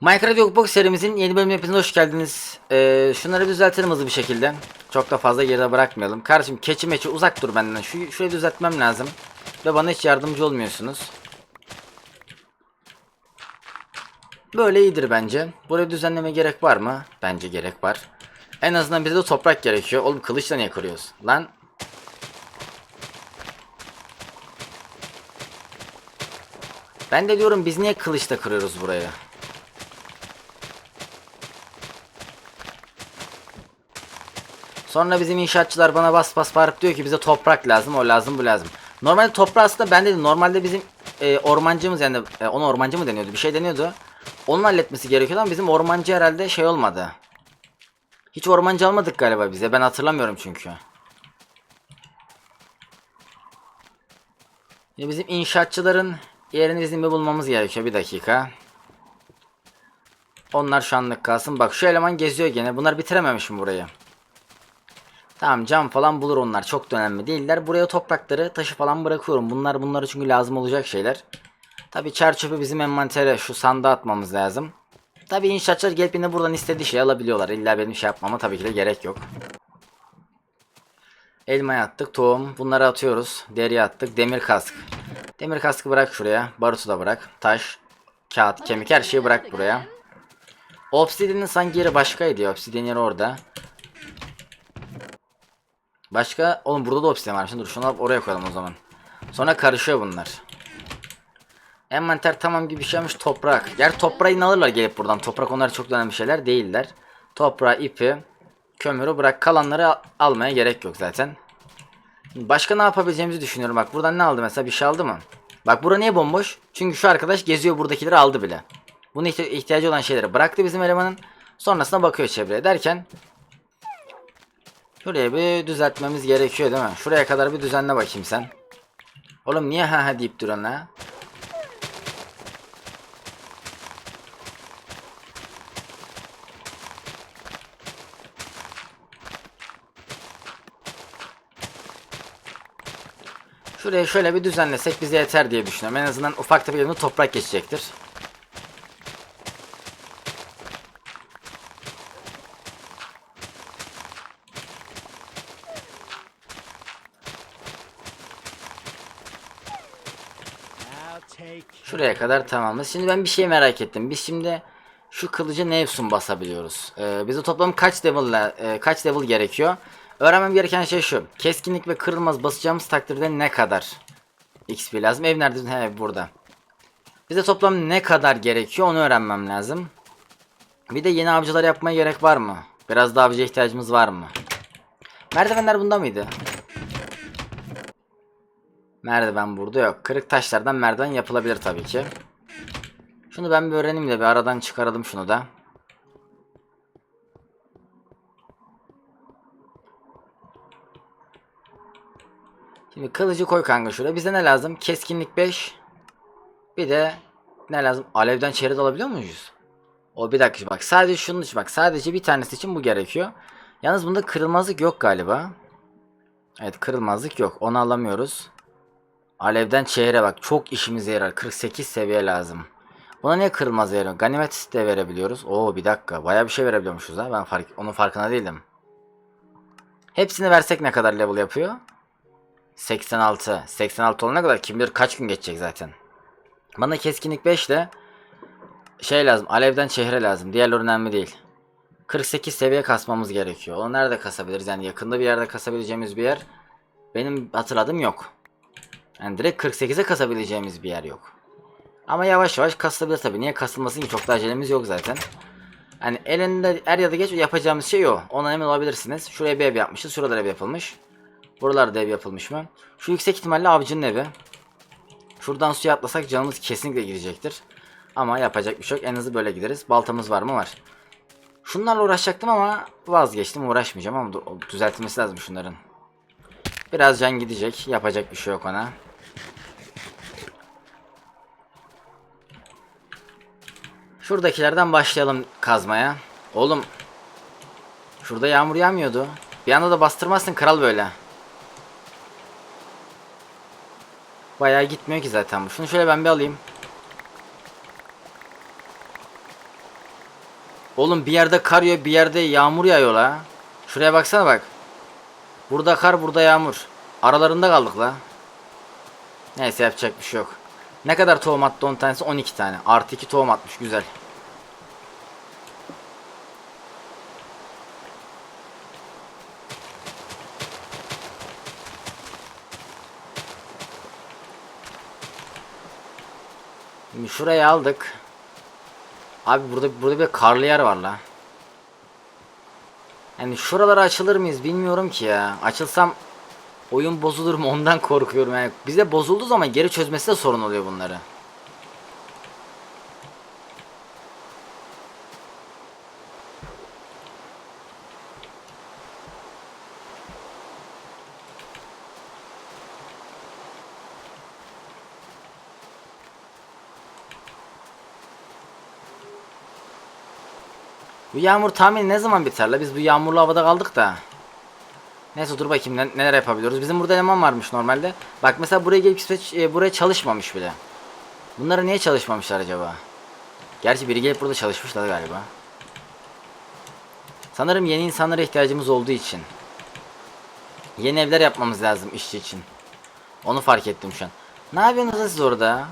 Minecraft Yokbox serimizin yeni bölümüne hepiniz hoş geldiniz. Ee, şunları düzeltelim hızlı bir şekilde. Çok da fazla geride bırakmayalım. Kardeşim keçi meçi uzak dur benden. Şu, şurayı düzeltmem lazım. Ve bana hiç yardımcı olmuyorsunuz. Böyle iyidir bence. Burayı düzenleme gerek var mı? Bence gerek var. En azından bize de toprak gerekiyor. Oğlum kılıçla niye kırıyoruz? Lan Ben de diyorum biz niye kılıçla kırıyoruz burayı? Sonra bizim inşaatçılar bana bas bas bağırıp diyor ki bize toprak lazım, o lazım, bu lazım. Normalde toprağı aslında ben dedim normalde bizim e, ormancımız yani e, ona ormancı mı deniyordu bir şey deniyordu. Onun halletmesi gerekiyordu ama bizim ormancı herhalde şey olmadı. Hiç ormancı almadık galiba bize ben hatırlamıyorum çünkü. Ya bizim inşaatçıların yerini bizim bir bulmamız gerekiyor bir dakika. Onlar şu anlık kalsın. Bak şu eleman geziyor gene. Bunlar bitirememiş mi burayı? Tamam cam falan bulur onlar. Çok da önemli değiller. Buraya toprakları, taşı falan bırakıyorum. Bunlar bunları çünkü lazım olacak şeyler. Tabi çer çöpü bizim envantere şu sandığa atmamız lazım. Tabi inşaatçılar gelip yine buradan istediği şeyi alabiliyorlar. İlla benim şey yapmama tabii ki de gerek yok. Elmayı attık, tohum. Bunları atıyoruz. Deri attık, demir kask. Demir kaskı bırak şuraya. Barutu da bırak. Taş, kağıt, kemik her şeyi bırak buraya. Obsidian'ın sanki yeri başkaydı ya. Obsidian yeri orada. Başka oğlum burada da obsidian var. Şimdi dur şunu alıp oraya koyalım o zaman. Sonra karışıyor bunlar. Envanter tamam gibi bir şeymiş toprak. Yer toprağı yine alırlar gelip buradan. Toprak onlar çok önemli şeyler değiller. Toprağı, ipi, kömürü bırak. Kalanları al- almaya gerek yok zaten. Başka ne yapabileceğimizi düşünüyorum. Bak buradan ne aldı mesela bir şey aldı mı? Bak bura niye bomboş? Çünkü şu arkadaş geziyor buradakileri aldı bile. Buna ihti- ihtiyacı olan şeyleri bıraktı bizim elemanın. Sonrasında bakıyor çevreye derken Şuraya bir düzeltmemiz gerekiyor değil mi? Şuraya kadar bir düzenle bakayım sen. Oğlum niye ha ha deyip duruyorsun la? Şuraya şöyle bir düzenlesek bize yeter diye düşünüyorum. En azından ufak tefek toprak geçecektir. Şuraya kadar tamamız. Şimdi ben bir şey merak ettim. Biz şimdi şu kılıcı ne efsun basabiliyoruz? Ee, bize toplam kaç level e, kaç level gerekiyor? Öğrenmem gereken şey şu. Keskinlik ve kırılmaz basacağımız takdirde ne kadar XP lazım? Ev nerede? He burada. Bize toplam ne kadar gerekiyor onu öğrenmem lazım. Bir de yeni avcılar yapmaya gerek var mı? Biraz daha avcıya ihtiyacımız var mı? Merdivenler bunda mıydı? Merdiven burada yok. Kırık taşlardan merdiven yapılabilir tabii ki. Şunu ben bir öğreneyim de bir aradan çıkaralım şunu da. Şimdi kılıcı koy kanka şuraya. Bize ne lazım? Keskinlik 5. Bir de ne lazım? Alevden çeyrek alabiliyor muyuz? O bir dakika bak sadece şunun için bak sadece bir tanesi için bu gerekiyor. Yalnız bunda kırılmazlık yok galiba. Evet kırılmazlık yok. Onu alamıyoruz. Alevden çehre bak çok işimize yarar. 48 seviye lazım. Buna niye kırılmaz veriyor? Ganimet de verebiliyoruz. Oo bir dakika. Baya bir şey verebiliyormuşuz ha. Ben fark onun farkına değildim. Hepsini versek ne kadar level yapıyor? 86. 86 olana kadar kim bilir kaç gün geçecek zaten. Bana keskinlik 5 ile şey lazım. Alevden çehre lazım. Diğerleri önemli değil. 48 seviye kasmamız gerekiyor. Onu nerede kasabiliriz? Yani yakında bir yerde kasabileceğimiz bir yer benim hatırladığım yok. Yani direkt 48'e kasabileceğimiz bir yer yok. Ama yavaş yavaş kasılabilir tabii. Niye kasılmasın ki? Çok da acelemiz yok zaten. Hani elinde er ya da geç yapacağımız şey o. Ona emin olabilirsiniz. Şuraya bir ev yapmışız. Şurada ev yapılmış. Buralarda ev yapılmış mı? Şu yüksek ihtimalle avcının evi. Şuradan suya atlasak canımız kesinlikle gidecektir. Ama yapacak bir şey yok. En hızlı böyle gideriz. Baltamız var mı? Var. Şunlarla uğraşacaktım ama vazgeçtim. Uğraşmayacağım ama düzeltilmesi lazım şunların. Biraz can gidecek. Yapacak bir şey yok ona. Şuradakilerden başlayalım kazmaya. Oğlum. Şurada yağmur yağmıyordu. Bir anda da bastırmazsın kral böyle. Bayağı gitmiyor ki zaten bu. Şunu şöyle ben bir alayım. Oğlum bir yerde kar yağıyor bir yerde yağmur yağıyor la. Şuraya baksana bak. Burada kar burada yağmur. Aralarında kaldık la. Neyse yapacak bir şey yok. Ne kadar tohum attı 10 tanesi? 12 tane. Artı 2 tohum atmış güzel. Şurayı aldık. Abi burada burada bir karlı yer var la. Yani şuralara açılır mıyız bilmiyorum ki ya. Açılsam oyun bozulur mu ondan korkuyorum yani. Bize bozulduğu zaman geri çözmesi de sorun oluyor bunları. Bu yağmur tahmin ne zaman biter la? Biz bu yağmurlu havada kaldık da. Neyse dur bakayım ne- neler yapabiliyoruz. Bizim burada eleman varmış normalde. Bak mesela buraya gelip hiç- e, buraya çalışmamış bile. Bunları niye çalışmamışlar acaba? Gerçi biri gelip burada çalışmışlar galiba. Sanırım yeni insanlara ihtiyacımız olduğu için. Yeni evler yapmamız lazım işçi için. Onu fark ettim şu an. Ne yapıyorsunuz siz orada?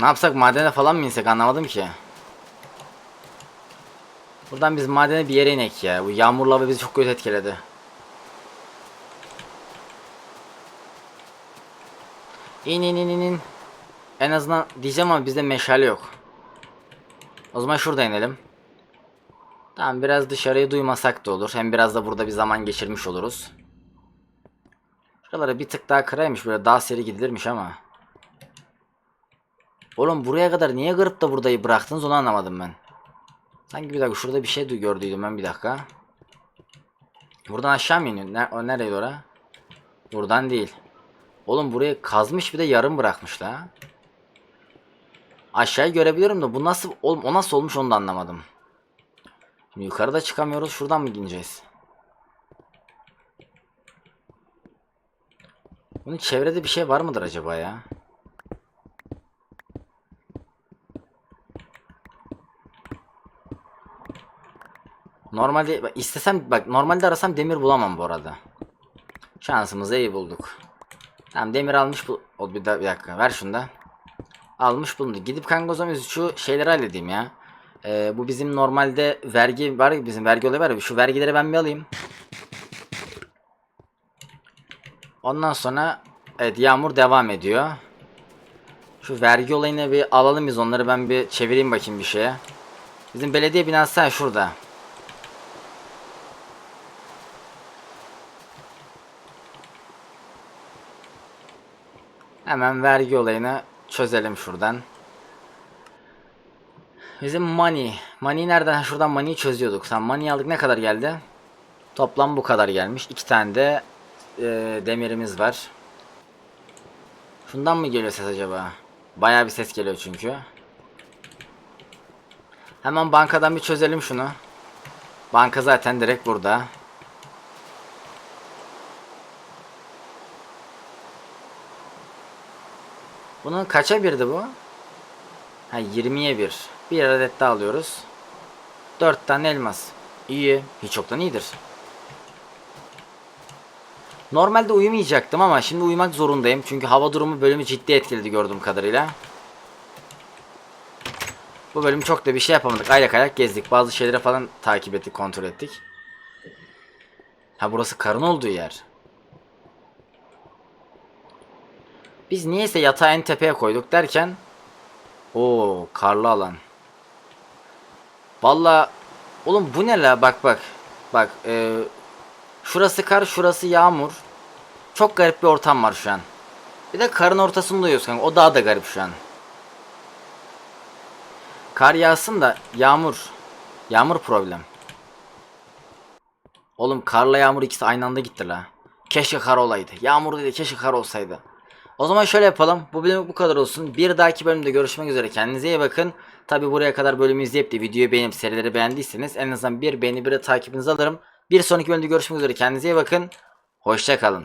Ne yapsak madene falan mı insek anlamadım ki. Buradan biz madene bir yere inek ya. Bu yağmurlu hava bizi çok kötü etkiledi. İn in in in in. En azından diyeceğim ama bizde meşale yok. O zaman şurada inelim. Tamam biraz dışarıyı duymasak da olur. Hem biraz da burada bir zaman geçirmiş oluruz. Şuralara bir tık daha kıraymış böyle daha seri gidilirmiş ama. Oğlum buraya kadar niye kırıp da buradayı bıraktınız onu anlamadım ben. Sanki bir dakika şurada bir şey gördüydüm ben bir dakika. Buradan aşağı mı iniyor? Ne, o nereye ora? Buradan değil. Oğlum burayı kazmış bir de yarım bırakmış la. Aşağıyı görebiliyorum da bu nasıl oğlum o nasıl olmuş onu da anlamadım. Şimdi yukarıda çıkamıyoruz şuradan mı ineceğiz? Bunun çevrede bir şey var mıdır acaba ya? Normalde bak istesem bak normalde arasam demir bulamam bu arada. Şansımızı iyi bulduk. Tamam demir almış bu o bir, bir dakika ver şunu da. Almış bulundu. Gidip kanka o zaman şu şeyleri halledeyim ya. Ee, bu bizim normalde vergi var ya bizim vergi olayı var ya şu vergileri ben bir alayım. Ondan sonra evet yağmur devam ediyor. Şu vergi olayını bir alalım biz onları ben bir çevireyim bakayım bir şeye. Bizim belediye binası şurada. Hemen vergi olayını çözelim şuradan. Bizim money. Money nereden? Şuradan money'i çözüyorduk. Tamam money aldık ne kadar geldi? Toplam bu kadar gelmiş. İki tane de e, demirimiz var. Şundan mı geliyor ses acaba? Bayağı bir ses geliyor çünkü. Hemen bankadan bir çözelim şunu. Banka zaten direkt burada. Bunun kaça birdi bu? Ha 20'ye 1. Bir adet daha alıyoruz. 4 tane elmas. İyi. Hiç çoktan iyidir. Normalde uyumayacaktım ama şimdi uyumak zorundayım. Çünkü hava durumu bölümü ciddi etkiledi gördüğüm kadarıyla. Bu bölüm çok da bir şey yapamadık. Ayak ayak gezdik. Bazı şeyleri falan takip ettik, kontrol ettik. Ha burası karın olduğu yer. Biz niyeyse yatağı en tepeye koyduk derken o karlı alan. Valla oğlum bu ne la bak bak. Bak e, şurası kar şurası yağmur. Çok garip bir ortam var şu an. Bir de karın ortasında uyuyoruz kanka. O daha da garip şu an. Kar yağsın da yağmur. Yağmur problem. Oğlum karla yağmur ikisi aynı anda gitti la. Keşke kar olaydı. Yağmur değil keşke kar olsaydı. O zaman şöyle yapalım. Bu bölüm bu kadar olsun. Bir dahaki bölümde görüşmek üzere. Kendinize iyi bakın. Tabi buraya kadar bölümü izleyip de videoyu beğenip serileri beğendiyseniz en azından bir beğeni bir de takibinizi alırım. Bir sonraki bölümde görüşmek üzere. Kendinize iyi bakın. Hoşça kalın.